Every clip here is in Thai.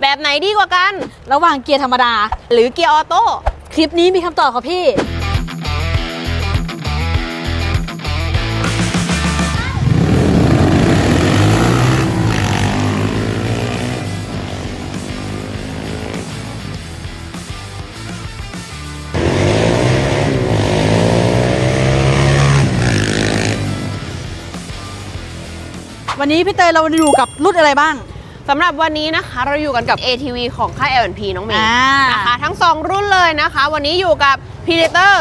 แบบไหนดีกว่ากัน ระหว่างเกียร์ธรรมดา หรือเกียร์ออโต้คลิปนี้มีคำตอบค่ะพี่วันนี้พี่เตยเราอยู่กับรุ่นอะไรบ้าง สำหรับวันนี้นะคะเราอยู่กันกับ ATV ของค่าย L&P น้องเมย์อ่านะคะทั้ง 2 รุ่นเลยนะคะ วันนี้อยู่กับ Predator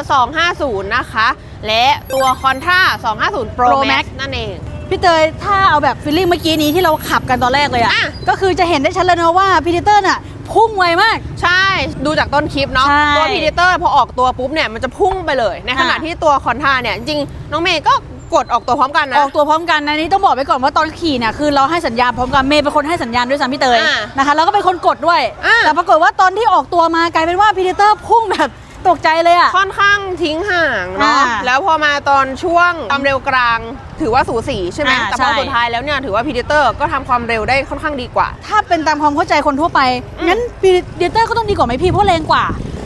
250 นะคะ และตัว Contra 250 Pro, Pro Max, Max นั่นเอง พี่เตยถ้าเอาแบบฟีลลิ่งเมื่อกี้นี้ที่เราขับกันตอนแรกเลยอะอะ ก็คือจะเห็นได้ชัดเลยนะว่าพีเดเตอร์น่ะพุ่งไวมาก ใช่ ดูจากต้นคลิปเนาะ ใช่ตัว Predator พอออกตัวปุ๊บเนี่ย มันจะพุ่งไปเลย ในขณะอะที่ตัว Contra เนี่ย จริงๆน้องเมย์ก็ กดออกตัวพร้อมกันนะ ออกตัวพร้อมกันนะนี่ต้องบอกไปก่อนว่าตอนขี่เนี่ยคือเราให้สัญญาณพร้อมกันเมย์เป็นคนให้สัญญาณด้วยซ้ำพี่เตยอ่านะคะแล้วก็เป็นคนกดด้วย อ่า แต่ปรากฏว่าตอนที่ออกตัวมากลายเป็นว่าพีเดเตอร์พุ่งแบบตกใจเลยอะ ค่อนข้างทิ้งห่างเนาะอ่าแล้วพอมาตอนช่วงความเร็วกลาง ถือว่าสูสีใช่ไหมอ่าแต่พอใช่ สุดท้ายแล้วเนี่ยถือว่า Predator ก็ทำความเร็วได้ค่อนข้างดีกว่า ถ้าเป็นตามความเข้าใจคนทั่วไปอืมงั้นพีเดเตอร์ก็ต้องดีกว่าไหมพี่เพราะแรงกว่า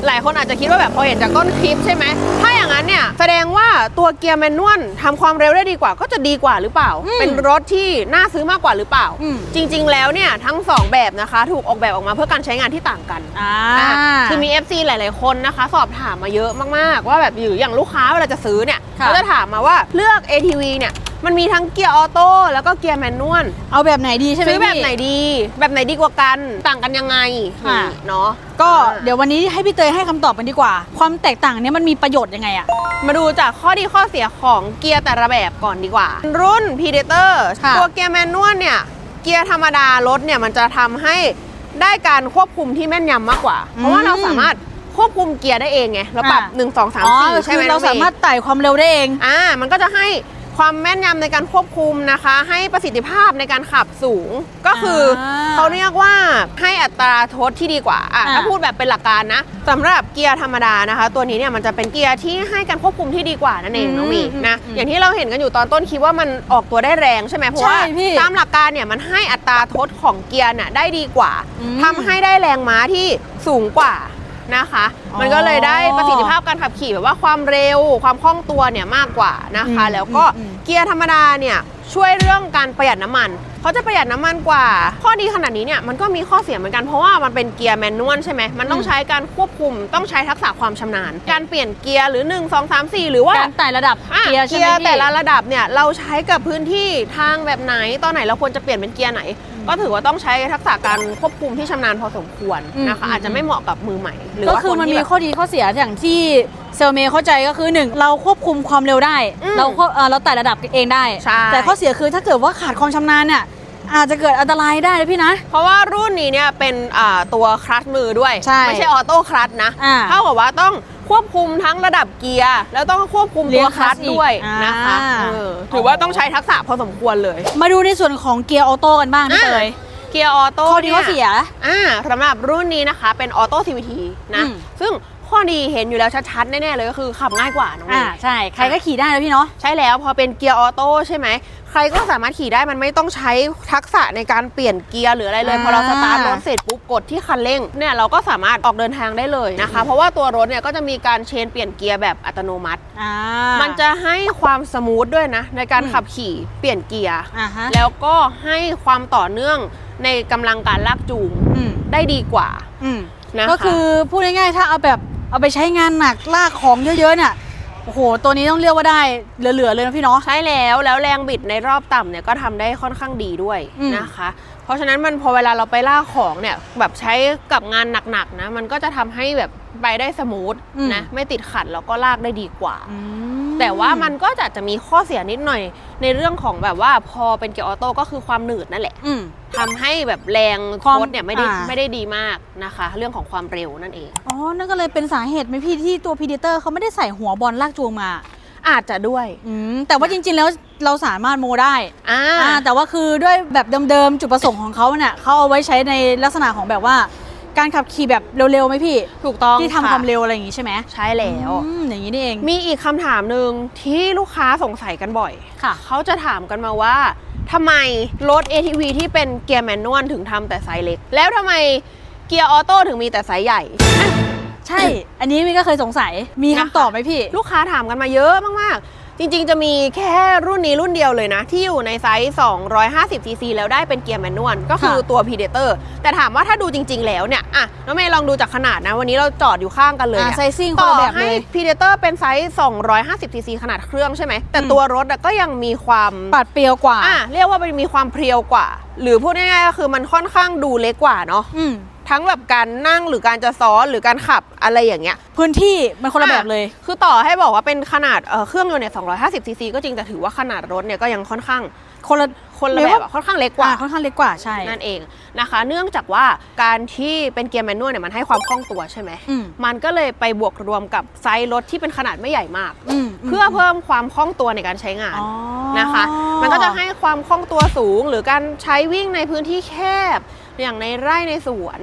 หลายคนอาจจะคิดว่าแบบพอเห็นจากต้นคลิปใช่ไหม ถ้าอย่างนั้นเนี่ย แสดงว่าตัวเกียร์แมนนวลทำความเร็วได้ดีกว่าก็จะดีกว่าหรือเปล่าอืมเป็นรถที่น่าซื้อมากกว่าหรือเปล่าอืมจริง ๆ แล้วเนี่ยทั้ง 2 แบบนะคะ ถูกออกแบบออกมาเพื่อการใช้งานที่ต่างกันอ่าอะคือมี FC หลาย ๆ คนนะคะ สอบถามมาเยอะมากๆ ว่าแบบอยู่อย่างลูกค้าเวลาจะซื้อเนี่ยค่ะเขาจะถามมาว่าเลือก ATV เนี่ย มันมีทั้งเกียร์ออโต้แล้วก็เกียร์แมนนวลเอาแบบไหนดีใช่ไหมซื้อแบบพี่ ไหนดี แบบไหนดีกว่ากันต่างกันยังไงค่ะนี่เนาะ ก็อ่า เดี๋ยววันนี้ให้พี่เตยให้คำตอบกันดีกว่า ความแตกต่างเนี้ยมันมีประโยชน์ยังไงอะ มาดูจากข้อดีข้อเสียของเกียร์แต่ละแบบก่อนดีกว่า รุ่น Predator ค่ะ ตัวเกียร์แมนนวลเนี่ย เกียร์ธรรมดารถเนี่ยมันจะทำให้ได้การควบคุมที่แม่นยำมากกว่า เพราะว่าเราสามารถควบคุมเกียร์ได้เองไงเราปรับอ่า1 2 3อ๋อ4ใช่ไหมคือเราน้องมย์สามารถไต่ความเร็วได้เอง อ่ามันก็จะให้ ความแม่นยำในการควบคุมนะคะ ให้ประสิทธิภาพในการขับสูง ก็คืออาเขาเรียกว่าให้อัตราโทษที่ดีกว่าอะอ่า ถ้าพูดแบบเป็นหลักการนะสำหรับเกียร์ธรรมดานะคะ ตัวนี้เนี่ยมันจะเป็นเกียร์ที่ให้การควบคุมที่ดีกว่านั่นเองน้องหมีนะอืมอย่างที่เราเห็นกันอยู่ตอนต้นคลิปว่ามันออกตัวได้แรงใช่ไหมเพราะว่าใช่พี่ตามหลักการเนี่ยมันให้อัตราโทษของเกียร์น่ะได้ดีกว่าอืม ทำให้ได้แรงม้าที่สูงกว่า นะคะอ๋อมันก็เลยได้ประสิทธิภาพการขับขี่แบบว่าความเร็วความคล่องตัวเนี่ยมากกว่านะคะอืมแล้วก็อืมเกียร์ธรรมดาเนี่ยช่วยเรื่องการประหยัดน้ำมันเขาจะประหยัดน้ำมันกว่า ข้อดีขนาดนี้เนี่ยมันก็มีข้อเสียเหมือนกันเพราะว่ามันเป็นเกียร์แมนนวลใช่ไหมมันต้องอืมใช้การควบคุมต้องใช้ทักษะความชำนาญ การเปลี่ยนเกียร์หรือ 1 2 3 4 หรือว่าการไต่ระดับอะเกียร์ใช่เกีไหมยร์พี่แต่ละระดับเนี่ยเราใช้กับพื้นที่ทางแบบไหนตอนไหนเราควรจะเปลี่ยนเป็นเกียร์ไหน ก็ถือว่าต้องใช้ทักษะการควบคุมที่ชำนาญพอสมควรอืมนะคะ อืม อาจจะไม่เหมาะกับมือใหม่ หรือก็ว่าคือมันที่มีแบบข้อดีข้อเสียอย่างที่เซลเมย์เข้าใจก็คือหนึ่งเราควบคุมความเร็วได้ อืมเราควบเอ่อเราไต่ระดับเองได้ ใช่ แต่ข้อเสียคือถ้าเกิดว่าขาดความชำนาญเนี่ยอาจจะเกิดอันตรายได้นะพี่นะ เพราะว่ารุ่นนี้เนี่ยเป็นอ่าตัวคลัตช์มือด้วย ใช่ไม่ใช่ออโต้คลัตช์นะอ่า เท่ากับว่าต้อง ควบคุมทั้งระดับเกียร์ แล้วต้องควบคุมเลี้ตัยวงคลัตช์คลัตช์อีกด้วยอ่านนะคะอ๋อเออถือว่าต้องใช้ทักษะพอสมควรเลย มาดูในส่วนของเกียร์ออโต้กันบ้างพี่เตยเกียร์ออโต้ข้อดีข้อเสีย อ่าสำหรับรุ่นนี้นะคะเป็นออโต้ CVT นะ อืม ซึ่งข้อดีเห็นอยู่แล้วชัดๆ แน่ๆเลยก็คือขับง่ายกว่าน้องเมอ่าย์ ใช่ ใครก็ขี่ได้นะพี่เนาะ ใช่แล้วพอเป็นเกียร์ออโต้ใช่ไหมใค รก็สามารถขี่ได้มันไม่ต้องใช้ทักษะในการเปลี่ยนเกียร์หรืออะไรเลย อ่า พอเราสตาร์ทรถเสร็จปุ๊บกดที่คันเร่งเนี่ยเราก็สามารถออกเดินทางได้เลยนะคะ เพราะว่าตัวรถเนี่ยก็จะมีการเชนเปลี่ยนเกียร์แบบอัตโนมัติ อ่ามันจะให้ความสมูทด้วยนะ ในการอืมขับขี่เปลี่ยนเกียร์ อ่าฮะแล้วก็ให้ความต่อเนื่องในกำลังการลากจูงอืมได้ดีกว่าอืมนะคะก็คือพูดง่ายๆถ้าเอาแบบเอาไปใช้งานหนักลากของเยอะๆเนี่ย โอ้โห ตัวนี้ต้องเรียกว่าได้เหลือๆเลยนะพี่เนาะ ใช่แล้วแล้วแรงบิดในรอบต่ำเนี่ยก็ทำได้ค่อนข้างดีด้วยอืม นะคะ เพราะฉะนั้นมันพอเวลาเราไปล่ากของเนี่ยแบบใช้กับงานหนักๆนะ มันก็จะทำให้แบบไปได้สมูทนะ ไม่ติดขัดแล้วก็ลากได้ดีกว่า อืม แต่ว่ามันก็จะจะมีข้อเสียนิดหน่อย ในเรื่องของแบบว่าพอเป็นเกียร์ออโต้ก็คือความหนืดนั่นแหละอืมทำให้แบบแรงความโคตเนี่ยไม่ได้อ่า ไม่ได้ดีมากนะคะ เรื่องของความเร็วนั่นเอง อ๋อ นั่นก็เลยเป็นสาเหตุไหมพี่ที่ตัวพีเดเตอร์เขาไม่ได้ใส่หัวบอลลากจูงมา อาจจะด้วยอืม แต่ว่าจริงๆแล้วเราสามารถโมได้ อ่า อ่าแต่ว่าคือด้วยแบบเดิมๆ จุดประสงค์ของเขาเนี่ยเขาเอาไว้ใช้ในลักษณะของแบบว่า การขับขี่แบบเร็วๆไหมพี่ ถูกต้องที่ทำะความเร็วอะไรอย่างงี้ใช่ไหมใช่แล้ว อืมอย่างนี้นี่เอง มีอีกคำถามหนึ่งที่ลูกค้าสงสัยกันบ่อยค่ะ เขาจะถามกันมาว่าทำไมรถ ATV ที่เป็นเกียร์แมนนวลถึงทำแต่ไซส์เล็ก แล้วทำไมเกียร์ออโต้ถึงมีแต่ไซส์ใหญ่ ใช่ อันนี้มี่ก็เคยสงสัย มีคำตอบไหมพี่ ลูกค้าถามกันมาเยอะมากๆ จริงๆ จะมีแค่รุ่นนี้รุ่นเดียวเลยนะ ที่อยู่ในไซส์250 ซีซีแล้วได้เป็นเกียร์แมนนวลก็คือค่ะตัว Predator แต่ถามว่าถ้าดูจริง ๆ แล้วเนี่ยอะน้องเมย์ลองดูจากขนาดนะ วันนี้เราจอดอยู่ข้างกันเลยอ่าเนี่ยไซซิ่งคนต่อละแบบให้ เลย Predator เป็นไซส์250 ซีซีขนาดเครื่องใช่ไหม แต่อืม ตัวรถอะก็ยังมีความปัดเปรียวกว่า อะเรียกว่ามันมีความเพรียวกว่า หรือพูดง่ายๆก็คือมันค่อนข้างดูเล็กกว่าเนาะ อืม ทั้งแบบการนั่งหรือการจะซ้อนหรือการขับอะไรอย่างเงี้ย พื้นที่มันคนละแบบเลยอะคือต่อให้บอกว่าเป็นขนาดเอ่อเครื่องยนต์เนี่ย250ซีซีก็จริงแต่ถือว่าขนาดรถเนี่ยก็ยังค่อนข้างคนละคนละเรียกแบบว่าอะค่อนข้างเล็กกว่าอ่าค่อนข้างเล็กกว่าใช่นั่นเองนะคะ เนื่องจากว่าการที่เป็นเกียร์แมนนวลเนี่ยมันให้ความคล่องตัวใช่ไหมอืมมันก็เลยไปบวกรวมกับไซส์รถที่เป็นขนาดไม่ใหญ่มากอืมเพื่อเพิ่มความคล่องตัวในการใช้งานอ๋อนะคะ มันก็จะให้ความคล่องตัวสูง หรือการใช้วิ่งในพื้นที่แคบ อย่างในไร่ในสวน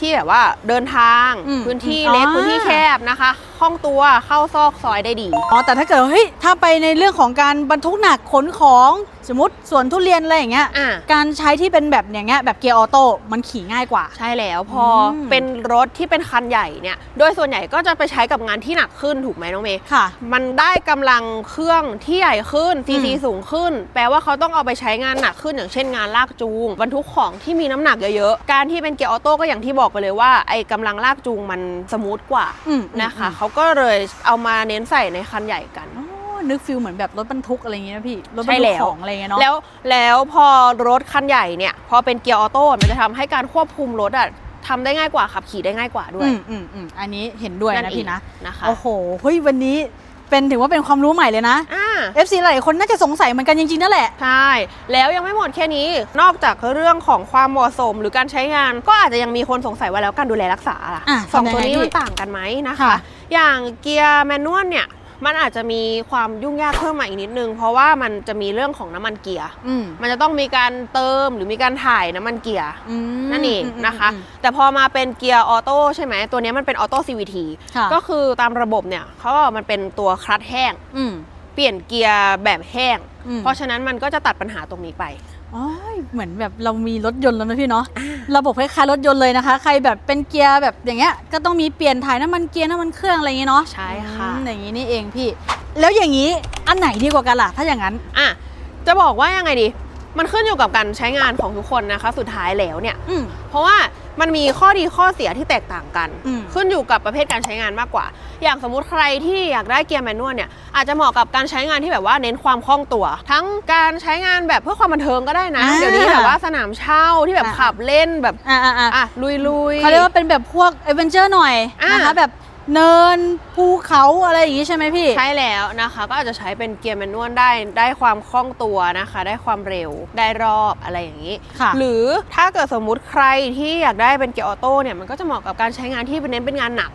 ที่แบบว่าเดินทางอืมพื้นที่อ๋อเล็กพื้นที่แคบนะคะคล่องตัวเข้าซอกซอยได้ดี อ๋อแต่ถ้าเกิดเฮ้ยถ้าไปในเรื่องของการบรรทุกหนักขนของ สมมติสวนทุเรียนอะไรอย่างเงี้ยอะ การใช้ที่เป็นแบบอย่างเงี้ยแบบเกียร์ออโต้มันขี่ง่ายกว่า ใช่แล้วพออม เป็นรถที่เป็นคันใหญ่เนี่ย โดยส่วนใหญ่ก็จะไปใช้กับงานที่หนักขึ้นถูกไหมน้องเมย์ ค่ะ มันได้กำลังเครื่องที่ใหญ่ขึ้นซีซีอืม สูงขึ้น แปลว่าเขาต้องเอาไปใช้งานหนักขึ้นอย่างเช่นงานลากจูงบรรทุกของที่มีน้ำหนักเยอะๆ การที่เป็นเกียร์ออโต้ก็อย่างที่บอกไปเลยว่าไอ้กำลังลากจูงมันสมูทกว่าอืมนะคะอืมเขาก็เลยเอามาเน้นใส่ในคันใหญ่กัน อ๋อ นึกฟิลเหมือนแบบรถบรรทุกอะไรอย่างเงี้ยนะพี่รถบรใช่รทุแล้กวของอะไรอย่างเงี้ยเนาะแล้วแล้วพอรถคันใหญ่เนี่ยพอเป็นเกียร์ออโต้มันจะทำให้การควบคุมรถอะทำได้ง่ายกว่าขับขี่ได้ง่ายกว่าด้วย อืมอืมอืมอันนี้เห็นด้วยนั่นะนเองพี่นะนะคะโอ้โหเฮ้ยวันนี้เป็นถือว่าเป็นความรู้ใหม่เลยนะอ่า FC หลายคนน่าจะสงสัยเหมือนกันจริงๆนั่นแหละ ใช่ แล้วยังไม่หมดแค่นี้ นอกจากเรื่องของความเหมาะสมหรือการใช้งาน ก็อาจจะยังมีคนสงสัยว่าแล้วการดูแลรักษาล่ะอะสองทำยังตัวไงนี้พี่มันต่างกันไหมนะคะค่ะอย่างเกียร์แมนนวลเนี่ย มันอาจจะมีความยุ่งยากเพิ่มมาอีกนิดนึง เพราะว่ามันจะมีเรื่องของน้ำมันเกียร์ อืม มันจะต้องมีการเติมหรือมีการถ่ายน้ำมันเกียร์ อืมนั่นเองมนะคะอืม แต่พอมาเป็นเกียร์ออโต้ใช่ไหม ตัวนี้มันเป็นออโต้ CVT ค่ะ ก็คือตามระบบเนี่ยเขาบอกมันเป็นตัวคลัตช์แห้ง อืม เปลี่ยนเกียร์แบบแห้ง อืม เพราะฉะนั้นมันก็จะตัดปัญหาตรงนี้ไป อ๋อเหมือนแบบเรามีรถยนต์แล้วนะพี่เนาะระบบคล้ายๆรถยนต์เลยนะคะ ใครแบบเป็นเกียร์แบบอย่างเงี้ยก็ต้องมีเปลี่ยนถ่ายน้ำมันเกียร์น้ำมันเครื่องอะไรอย่างเงี้ยเนาะใช่ค่ะอืมอย่างงี้นี่เองพี่ แล้วอย่างงี้อันไหนดีกว่ากันล่ะถ้าอย่างนั้นอะจะบอกว่ายังไงดี มันขึ้นอยู่กับการใช้งานของทุกคนนะคะ สุดท้ายแล้วเนี่ย อืม เพราะว่ามันมีข้อดีข้อเสียที่แตกต่างกัน อืม ขึ้นอยู่กับประเภทการใช้งานมากกว่า อย่างสมมุติใครที่อยากได้เกียร์แมนนวลเนี่ยอาจจะเหมาะกับการใช้งานที่แบบว่าเน้นความคล่องตัว ทั้งการใช้งานแบบเพื่อความบันเทิงก็ได้นะ อ่าเดี๋ยวนี้แบบว่าสนามเช่าที่แบบอ่า ขับเล่นแบบอ่าอ่าอ่าอะลุยลุยๆ เขาเรียกว่าเป็นแบบพวกเอเวนเจอร์หน่อยอ่าน นะคะแบบ เนินภูเขาอะไรอย่างงี้ใช่ไหมพี่ ใช่แล้วนะคะ ก็อาจจะใช้เป็นเกียร์แมนนวลได้ได้ความคล่องตัวนะคะ ได้ความเร็วได้รอบอะไรอย่างนี้ค่ะหรือถ้าเกิดสมมุติใครที่อยากได้เป็นเกียร์ออโต้เนี่ยมันก็จะเหมาะกับการใช้งานที่เป็นเน้นเป็นงานหนัก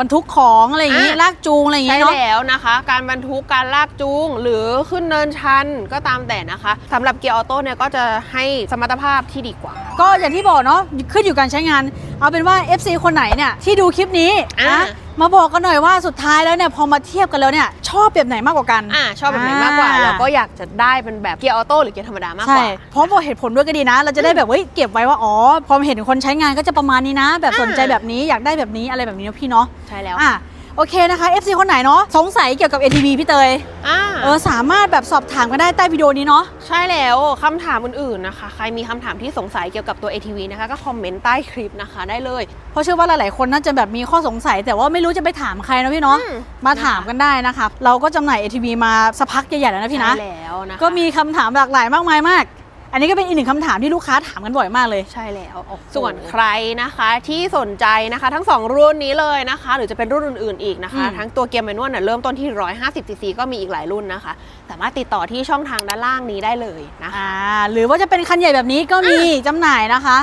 บรรทุกของอะไรอย่างงี้อะลากจูงอะไรอย่างใช่งี้เนาะแล้วนะคะ การบรรทุกการลากจูง หรือขึ้นเนินชันก็ตามแต่นะคะสำหรับเกียร์ออโต้เนี่ยก็จะให้สมรรถภาพที่ดีกว่า ก็อย่างที่บอกเนาะขึ้นอยู่การใช้งาน เอาเป็นว่า FC คนไหนเนี่ยที่ดูคลิปนี้อะนะ มาบอกกันหน่อยว่าสุดท้ายแล้วเนี่ยพอมาเทียบกันแล้วเนี่ยชอบแบบไหนมากกว่ากัน อ่าชอบแบบไหนมากกว่าอ่าแล้วก็อยากจะได้เป็นแบบเกียร์ออโต้หรือเกียร์ธรรมดามากกใช่ว่าพร้อมบอกเหตุผลด้วยก็ดีนะ เราจะได้แบบเฮ้ยเก็บไว้ว่าอ๋อพอเห็นคนใช้งานก็จะประมาณนี้นะ แบบอ่าสนใจแบบนี้อยากได้แบบนี้อะไรแบบนี้นะพี่เนาะใช่แล้วอะ โอเคนะคะ FC คนไหนเนาะสงสัยเกี่ยวกับ ATV พี่เตย อ่าเออสามารถแบบสอบถามกันได้ใต้วิดีโอนี้เนาะ ใช่แล้วคำถามอื่นๆนะคะ ใครมีคำถามที่สงสัยเกี่ยวกับตัว ATV นะคะก็คอมเมนต์ใต้คลิปนะคะได้เลย เพราะเชื่อว่าหลายๆคนน่าจะแบบมีข้อสงสัย แต่ว่าไม่รู้จะไปถามใครนะพี่เนาะ อืม มาถามกันได้นะคะ เราก็จำหน่าย ATV มาสักพักใหญ่ๆแล้วนะพี่นะ ใช่แล้วนะคะก็มีคำถามหลากหลายมากมายมาก อันนี้ก็เป็นอีกหนึ่งคำถามที่ลูกค้าถามกันบ่อยมากเลย ใช่แล้วโอ้โหส่วนใครนะคะที่สนใจนะคะทั้ง 2 รุ่นนี้เลยนะคะ หรือจะเป็นรุ่นอื่นๆอีกนะคะอืมทั้งตัวเกียร์แมนนวลน่ะเริ่มต้นที่ 150ซีซีก็มีอีกหลายรุ่นนะคะ สามารถติดต่อที่ช่องทางด้านล่างนี้ได้เลยนะคะอ่าหรือว่าจะเป็นคันใหญ่แบบนี้ก็มีจำหน่ายนะคะ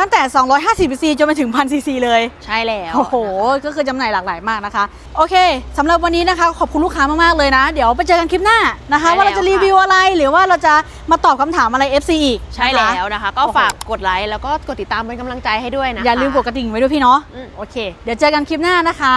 ตั้งแต่ 250 cc จนไปถึง 1000 cc เลย ใช่แล้วโอ้โห ก็คือจำหน่ายหลากหลายมากนะคะ โอเคสำหรับวันนี้นะคะ ขอบคุณลูกค้ามาก ๆ เลยนะ เดี๋ยวไปเจอกันคลิปหน้านะคะว่าเราจะรีวิวอะไรหรือว่าเราจะมาตอบคำถามอะไร FC อีกใช่นะคะแล้วนะคะ ก็โอ้โห ฝากกดไลค์แล้วก็กดติดตามเป็นกำลังใจให้ด้วยนะคะ อย่าลืมกดกระดิ่งไว้ด้วยพี่เนาะอืม โอเค เดี๋ยวเจอกันคลิปหน้านะคะ